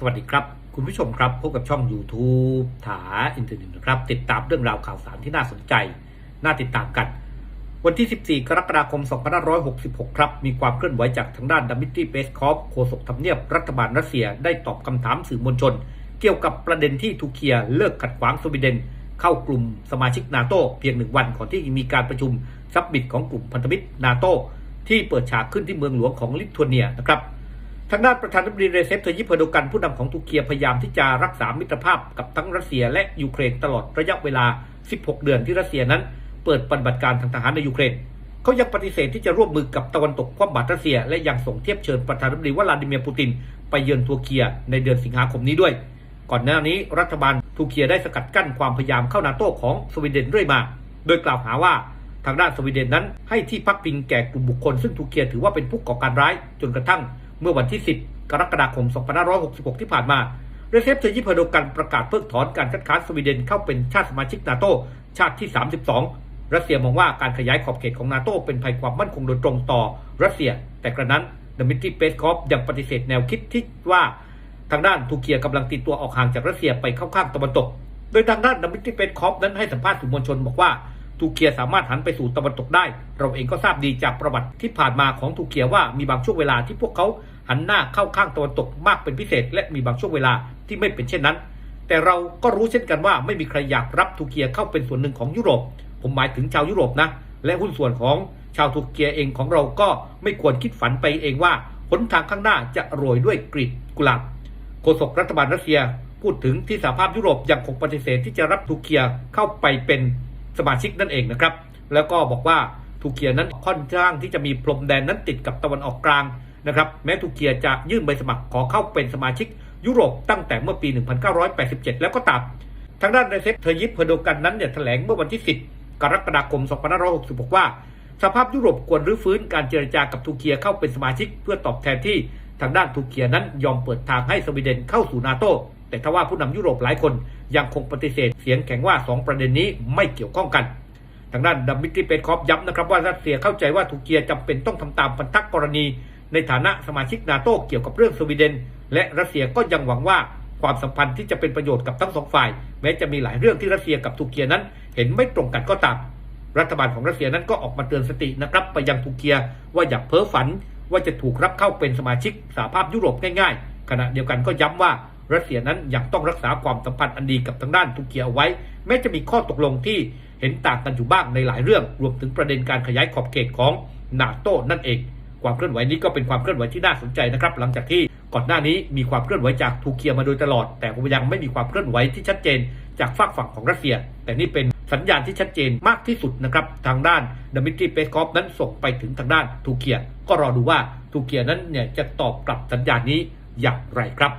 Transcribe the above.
สวัสดีครับ คุณผู้ชมครับพบกับช่อง YouTube ถาอินเทอร์เน็ตนะครับ ติดตามเรื่องราวข่าวสารที่น่าสนใจ น่าติดตามกัน วันที่ 14 กรกฎาคม 2566 ครับ มีความเคลื่อนไหวจากทางด้านดัมมิตรีเบสคอฟโฆษกทำเนียบรัฐบาลรัสเซียได้ตอบคำถามสื่อมวลชน เกี่ยวกับประเด็นที่ทูเคียเลิกขัดขวางสวีเดน เข้ากลุ่มสมาชิกนาโตเพียงหนึ่งวันก่อนที่มีการประชุมซับบิทของกลุ่มพันธมิตรนาโตที่เปิดฉากขึ้นที่เมืองหลวงของลิทัวเนียนะครับ ทางด้านประธานาธิบดีเรเซปเทยิปเอโดกันผู้นำของตุรกีพยายามที่จะรักษามิตรภาพกับทั้งรัสเซียและยูเครนตลอดระยะเวลา 16 เดือนที่รัสเซียนั้น เปิดปฏิบัติการทางทหารในยูเครนเขายังปฏิเสธที่จะร่วมมือกับตะวันตกคว่ำบาตรรัสเซีย และยังส่งเทียบเชิญประธานาธิบดีวลาดิเมียร์ปูติน ไปเยือนทัวร์เกีในเดือนสิงหาคมนี้ด้วย ก่อนหน้านี้รัฐบาลทูเกีได้สกัดกั้นความพยายามเข้านาโต้ของสวีเดนเรื่อยมา โดยกล่าวหาว่าทางด้านสวีเดนนั้นให้ที่พักพิงแก่กลุ่มบุคคลซึ่งทูเกีถือว่าเป็นผู้ก่อการร้ายจนกระทั่ง เมื่อวันที่ 10 กรกฎาคม 2566 ที่ผ่านมาเรเซปเทยิปเปอร์โดกันประกาศเพิกถอนการคัดค้านสวีเดนเข้าเป็นชาติสมาชิกนาโตชาติที่ 32 รัสเซียมองว่าการขยายขอบเขตของนาโตเป็นภัยความมั่นคงโดยตรงต่อรัสเซีย แต่กระนั้นดมิทรีเปสคอฟยังปฏิเสธแนวคิดที่ว่าทางด้านทูเกียกำลังตีตัวออกห่างจากรัสเซียไปเข้าข้างตะวันตก โดยทางด้านดมิทรีเปสคอฟนั้นให้สัมภาษณ์สื่อมวลชนบอกว่า ทูเกียสามารถหันไปสู่ตะวันตกได้ เราเองก็ทราบดีจากประวัติที่ผ่านมาของทูเกียว่ามีบางช่วงเวลาที่พวกเขาหันหน้าเข้าข้างตะวันตกมากเป็นพิเศษ และมีบางช่วงเวลาที่ไม่เป็นเช่นนั้น แต่เราก็รู้เช่นกันว่าไม่มีใครอยากรับทูเกียเข้าเป็นส่วนหนึ่งของยุโรป ผมหมายถึงชาวยุโรปนะ และหุ้นส่วนของชาวทูเกียเองของเราก็ไม่ควรคิดฝันไปเองว่าหนทางข้างหน้าจะโรยด้วยกลีบกุหลาบโฆษกรัฐบาลรัสเซียพูดถึงที่สหภาพยุโรปยังคงปฏิเสธที่จะรับทูเกียเข้าไปเป็น สมาชิกนั่นเองนะครับ แล้วก็บอกว่าทูเกียนั้นค่อนข้างที่จะมีพรมแดนนั้นติดกับตะวันออกกลางนะครับแม้ทูเกียจะยื่นใบสมัครขอเข้าเป็นสมาชิกยุโรปตั้งแต่เมื่อปี 1987 แล้วก็ตาม ทางด้านเรเซปเทยิปเพโดกันนั้นเนี่ยแถลงเมื่อวันที่ 10 กรกฎาคม 2566 ว่า สภาพยุโรปควรรื้อฟื้นการเจรจากับทูเกียเข้าเป็นสมาชิก เพื่อตอบแทนที่ทางด้านทูเกียนั้นยอมเปิดทางให้สวีเดนเข้าสู่นาโต แต่ทว่าผู้นำยุโรปหลายคนยังคงปฏิเสธเสียงแข็งว่า 2 ประเด็นนี้ไม่เกี่ยวข้องกัน ทางด้านดัมมิตรีเปนคอฟย้ำนะครับว่ารัสเซียเข้าใจว่าทูเกียจำเป็นต้องทำตามพันธกรณี ในฐานะสมาชิกนาโตเกี่ยวกับเรื่องสวีเดน และรัสเซียก็ยังหวังว่าความสัมพันธ์ที่จะเป็นประโยชน์กับทั้งสองฝ่าย แม้จะมีหลายเรื่องที่รัสเซียกับทูเกียนั้น เห็นไม่ตรงกันก็ตามรัฐบาลของรัสเซียนั้นก็ออกมาเตือนสตินะครับไปยังทูเกียว่าอย่าเพ้อฝันว่าจะถูกรับเข้าเป็นสมาชิกสหภาพยุโรปง่าย ๆ ขณะเดียวกันก็ย้ำว่า รัสเซียนั้นยังต้องรักษาความสัมพันธ์อันดีกับทางด้านทูเกีเอาไว้ แม้จะมีข้อตกลงที่เห็นต่างกันอยู่บ้างในหลายเรื่อง รวมถึงประเด็นการขยายขอบเขตของนาโต้นั่นเอง ความเคลื่อนไหวนี้ก็เป็นความเคลื่อนไหวที่น่าสนใจนะครับ หลังจากที่ก่อนหน้านี้มีความเคลื่อนไหวจากทูเกียมาโดยตลอด แต่ยังไม่มีความเคลื่อนไหวที่ชัดเจนจากฝากฝั่งของรัสเซีย แต่นี่เป็นสัญญาณที่ชัดเจนมากที่สุดนะครับทางด้านดมิทรีเปสคอฟนั้นส่งไปถึงทางด้านทูเกีย ก็รอดูว่าทูเกียนั้นเนี่ยจะตอบกลับสัญญาณนี้อย่างไรครับ